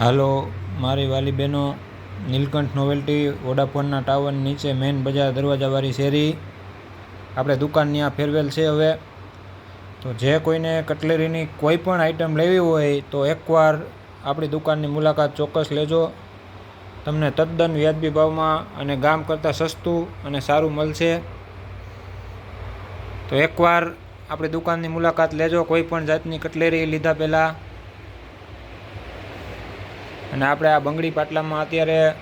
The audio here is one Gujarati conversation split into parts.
હાલો, મારી વાલી બહેનો, નીલકંઠ નોવેલ્ટી વોડાફોનના ટાવર નીચે મેન બજાર દરવાજાવાળી શેરી. આપણે દુકાન ત્યાં ફેરવેલ છે હવે. તો જે કોઈને કટલેરીની કોઈ પણ આઈટમ લેવી હોય, તો એકવાર આપણી દુકાનની મુલાકાત ચોક્કસ લેજો. તમને તદ્દન વ્યાજબી ભાવમાં અને ગામ કરતાં સસ્તું અને સારું મળશે. તો એકવાર આપણી દુકાનની મુલાકાત લેજો. કોઈ પણ જાતની કટલેરી લીધા પહેલાં. અને આપણે આ બંગડી પાટલામાં અત્યારે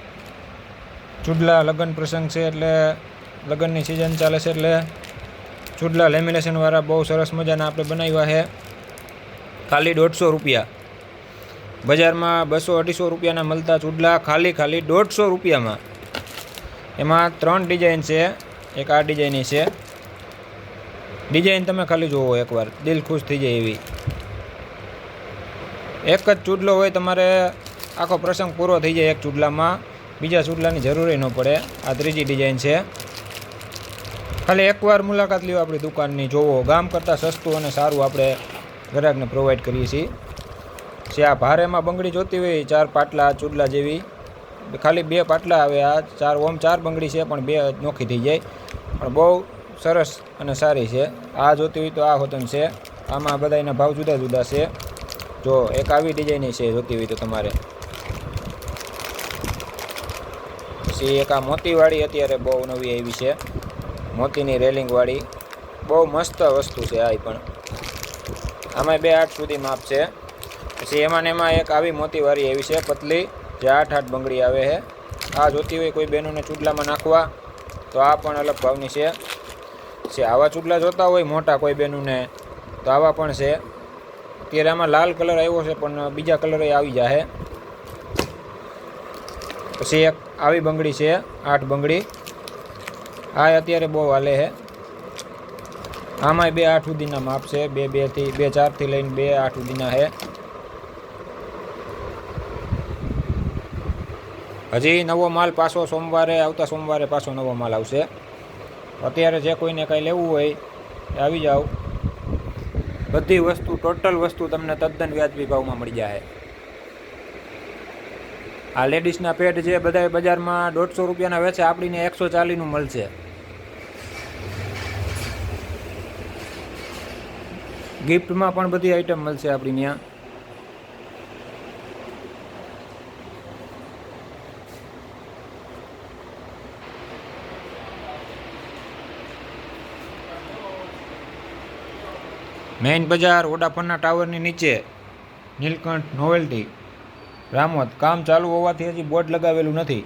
ચૂડલા લગ્ન પ્રસંગ છે એટલે લગ્નની સિઝન ચાલે છે એટલે ચૂડલા લેમિનેશનવાળા બહુ સરસ મજાના આપણે બનાવ્યા છે. ખાલી દોઢસો રૂપિયા. બજારમાં બસો અઢીસો રૂપિયાના મળતા ચૂડલા ખાલી ખાલી દોઢસો રૂપિયામાં. એમાં ત્રણ ડિઝાઇન છે. એક આ ડિઝાઇનની છે. ડિઝાઇન તમે ખાલી જુઓ એકવાર. દિલ ખુશ થઈ જાય એવી. એક જ ચૂડલો હોય તમારે આખો પ્રસંગ પૂરો થઈ જાય એક ચૂડલામાં. બીજા ચૂડલાની જરૂરી ન પડે. આ ત્રીજી ડિઝાઇન છે. ખાલી એકવાર મુલાકાત લ્યો આપણી દુકાનની. જોવો, ગામ કરતાં સસ્તું અને સારું આપણે ગ્રાહકને પ્રોવાઈડ કરીએ છીએ. જે આ ભારેમાં બંગડી જોતી હોય ચાર પાટલા ચૂડલા જેવી. ખાલી બે પાટલા આવે આ. ચાર ઓમ ચાર બંગડી છે, પણ બે નોખી થઈ જાય. પણ બહુ સરસ અને સારી છે. આ જોતી હોય તો આ હોતન છે. આમાં બધાના ભાવ જુદા જુદા છે. જો એક આવી ડિઝાઇનની છે, જોતી હોય તો તમારે. પછી એક આ મોતીવાળી અત્યારે બહુ નવી આવી છે. મોતીની રેલિંગવાળી. બહુ મસ્ત વસ્તુ છે આ પણ. આમાં બે આઠ સુધી માપ છે. પછી એમાં ને એમાં એક આવી મોતીવાળી એવી છે, પતલી, જે આઠ આઠ બંગડી આવે છે. આ જોતી હોય કોઈ બહેનોને ચૂડલામાં નાખવા, તો આ પણ અલગ ભાવની છે. છે આવા ચૂડલા જોતા હોય મોટા કોઈ બહેનોને તો આવા પણ છે. અત્યારે આમાં લાલ કલર આવ્યો છે, પણ બીજા કલરે આવી જાય પછી એક આવી બંગડી છે, આઠ બંગડી. આ અત્યારે બહુ હાલે છે. આમાંય બે આઠ સુધીના માપ છે, બે બેથી બે ચારથી લઈને બે આઠ સુધીના છે. હજી નવો માલ પાછો સોમવારે, આવતા સોમવારે પાછો નવો માલ આવશે. અત્યારે જે કોઈને કંઈ લેવું હોય, એ આવી જાઓ. બધી વસ્તુ ટોટલ વસ્તુ તમને તદ્દન વ્યાજબી ભાવમાં મળી જાય. આ લેડીઝના પેડ છે બધા બજારમાં દોઢસો રૂપિયાના વેચે આપણીને એકસો ચાલીસનું મળશે. ગિફ્ટમાં પણ બધી આઈટમ મળશે આપણી ત્યાં મેઇન બજાર, વોડાફોનના ટાવરની નીચે, નીલકંઠ નોવેલ્ટી રામોદ કામ ચાલુ હોવાથી હજી બોર્ડ લગાવેલું નથી.